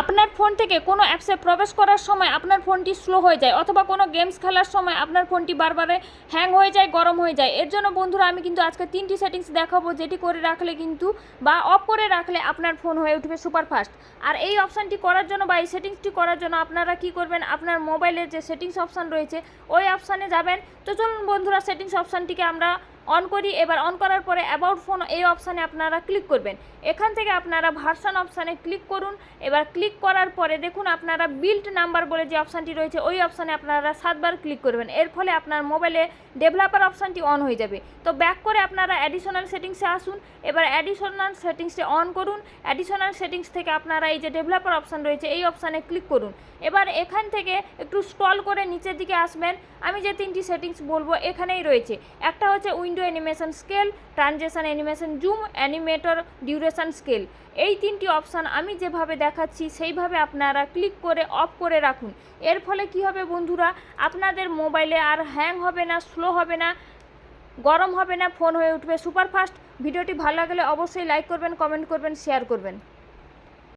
আপনার ফোন থেকে কোনো অ্যাপসে প্রবেশ করার সময় আপনার ফোনটি স্লো হয়ে যায় অথবা কোনো গেমস খেলার সময় আপনার ফোনটি বারবারে হ্যাং হয়ে যায়, গরম হয়ে যায়। এর জন্য বন্ধুরা আমি কিন্তু আজকে তিনটি সেটিংস দেখাবো যেটি করে রাখলে কিন্তু বা অফ করে রাখলে আপনার ফোন হয়ে উঠবে সুপার ফাস্ট আর এই অপশানটি করার জন্য বা এই সেটিংসটি করার জন্য আপনারা কি করবেন? আপনার মোবাইলের যে সেটিংস অপশান রয়েছে, ওই অপশানে যাবেন। তো চলুন বন্ধুরা সেটিংস অপশানটিকে আমরা অন করি, এবার অন করার পরে অ্যাবাউট ফোন এই অপশানে আপনারা ক্লিক করবেন। এখান থেকে আপনারা ভার্সান অপশানে ক্লিক করুন। এবার ক্লিক করার পরে দেখুন আপনারা বিল্ট নাম্বার বলে যে অপশানটি রয়েছে, ওই অপশানে আপনারা সাতবার ক্লিক করবেন। এর ফলে আপনার মোবাইলে ডেভেলপার অপশানটি অন হয়ে যাবে। তো ব্যাক করে আপনারা অ্যাডিশনাল সেটিংসে আসুন। এবার অ্যাডিশনাল সেটিংসে অন করুন। অ্যাডিশনাল সেটিংস থেকে আপনারা এই যে ডেভেলপার অপশান রয়েছে, এই অপশানে ক্লিক করুন। এবার এখান থেকে একটু স্ক্রল করে নিচের দিকে আসবেন। আমি যে তিনটি সেটিংস বলব, এখানেই রয়েছে। একটা হচ্ছে window animation scale, transaction animation, zoom animator duration scale. এই তিনটি অপশান আমি যেভাবে দেখাচ্ছি, সেইভাবে আপনারা ক্লিক করে অফ করে রাখুন। এর ফলে কি হবে বন্ধুরা? আপনাদের মোবাইলে আর হ্যাং হবে না, স্লো হবে না, গরম হবে না, ফোন হয়ে উঠবে সুপারফাস্ট। ভিডিওটি ভালো লাগলে অবশ্যই লাইক করবেন, কমেন্ট করবেন, শেয়ার করবেন।